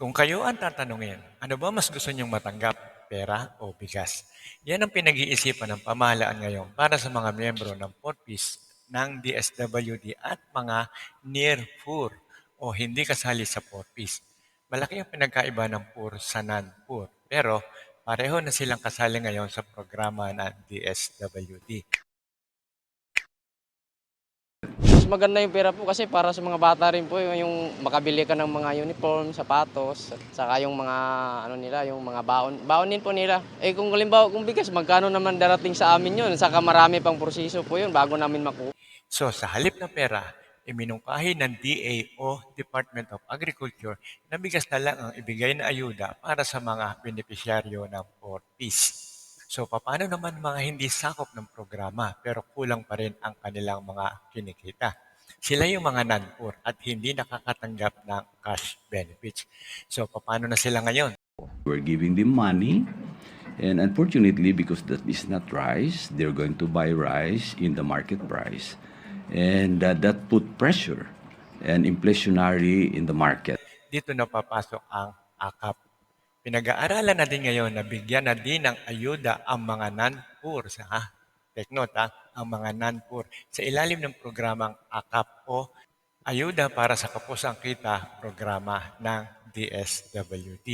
Kung kayo ang tatanungin, ano ba mas gusto niyong matanggap, pera o bigas? Yan ang pinag-iisipan ng pamahalaan ngayon para sa mga miyembro ng Porpis ng DSWD at mga near poor o hindi kasali sa Porpis. Malaki ang pinagkaiba ng poor sa non-poor, pero pareho na silang kasali ngayon sa programa ng DSWD. Maganda yung pera po kasi para sa mga bata rin po yung makabili ka ng mga uniform, sapatos, at saka yung mga ano nila, yung mga baon. Baonin po nila. Eh kung halimbawa kung bigas, magkano naman darating sa amin yun? Saka marami pang proseso po yun bago namin makuha. So sa halip na pera, iminungkahi ng DA o Department of Agriculture na bigas na lang ang ibigay na ayuda para sa mga benepisyaryo ng 4Ps. So paano naman mga hindi sakop ng programa pero kulang pa rin ang kanilang mga kinikita? Sila yung mga non-poor at hindi nakakatanggap ng cash benefits. So paano na sila ngayon? We're giving them money. And unfortunately, because that is not rice, they're going to buy rice in the market price. And uh, that put pressure and inflationary in the market. dito na papasok ang AKAP. Pinag-aaralan na din ngayon na bigyan na din ng ayuda ang mga non-poor sa take note ha, ang mga non-poor sa ilalim ng programang AKAP o Ayuda para sa Kapusang Kita programa ng DSWD.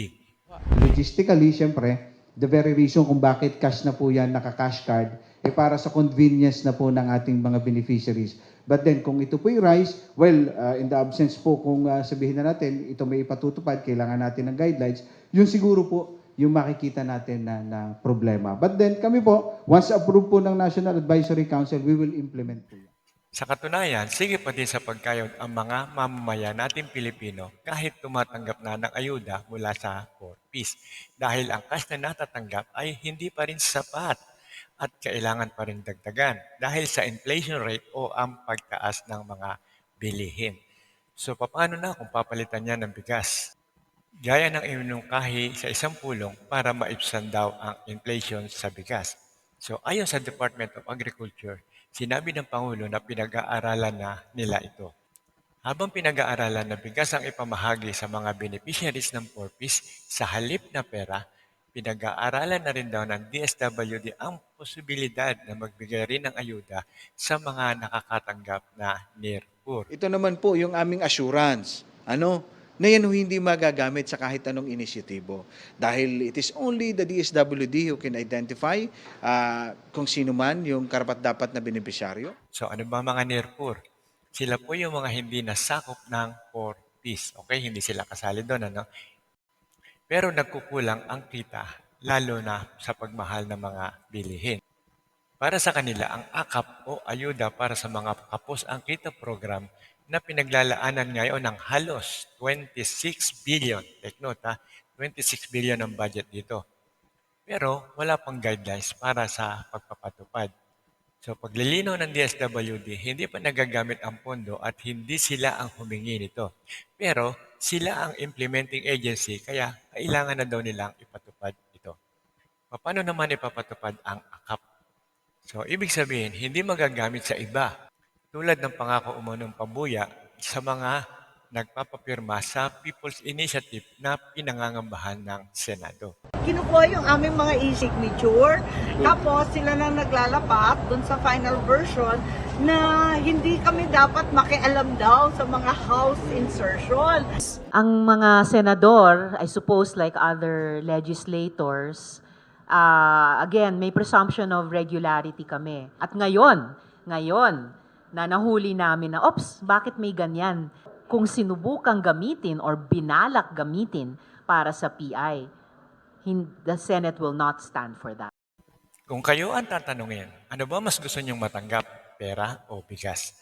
Logistically, siyempre, the very reason kung bakit cash na po yan, naka-cash card, eh para sa convenience na po ng ating mga beneficiaries. But then, kung ito po yung rice, well, uh, in the absence po, kung uh, sabihin na natin, ito may ipatutupad, kailangan natin ng guidelines, yun siguro po yung makikita natin na, na problema. But then, kami po, once approved po ng National Advisory Council, we will implement po yan. Sa katunayan, sige pa din sa pagkayod ang mga mamamayan nating Pilipino kahit tumatanggap na ng ayuda mula sa 4Ps. Dahil ang cash na natatanggap ay hindi pa rin sapat at kailangan pa rin dagdagan dahil sa inflation rate o ang pagtaas ng mga bilihin. So paano na kung papalitan niya ng bigas? Gaya ng iminungkahi sa isang pulong para maibsan daw ang inflation sa bigas. So ayon sa Department of Agriculture, sinabi ng Pangulo na pinag-aaralan na nila ito. Habang pinag-aaralan na bigas ang ipamahagi sa mga beneficiaries ng 4Ps sa halip na pera, pinag-aaralan na rin daw ng DSWD ang posibilidad na magbigay rin ng ayuda sa mga nakakatanggap na near poor. Ito naman po yung aming assurance. Ano? Na yan hindi magagamit sa kahit anong inisyatibo. Dahil it is only the DSWD who can identify ah, kung sino man yung karapat-dapat na benepisyaryo. So ano ba mga near poor? Sila po yung mga hindi nasakop ng 4Ps. Okay, hindi sila kasali doon. Ano? Pero nagkukulang ang kita, lalo na sa pagmahal ng mga bilihin. Para sa kanila, ang AKAP o Ayuda para sa mga kapos ang kita program na pinaglalaanan ngayon ng halos 26 billion. Take note ha, 26 billion ang budget dito. Pero wala pang guidelines para sa pagpapatupad. So paglilinaw ng DSWD, hindi pa nagagamit ang pondo at hindi sila ang humingi nito. Pero sila ang implementing agency kaya kailangan na daw nilang ipatupad ito. Paano naman ipapatupad ang AKAP? So ibig sabihin, hindi magagamit sa iba. Tulad ng pangako umunong pabuya sa mga nagpapapirma sa People's Initiative na pinangangambahan ng Senado. kinukuha yung aming mga e-signature. Tapos sila na naglalapat dun sa final version na hindi kami dapat makialam daw sa mga house insertion. ang mga senador, I suppose like other legislators, uh, again, may presumption of regularity kami. At ngayon, ngayon, na nahuli namin na, ops, bakit may ganyan? Kung sinubukang gamitin or binalak gamitin para sa PI, the Senate will not stand for that. Kung kayo ang tatanungin, ano ba mas gusto niyong matanggap, pera o bigas?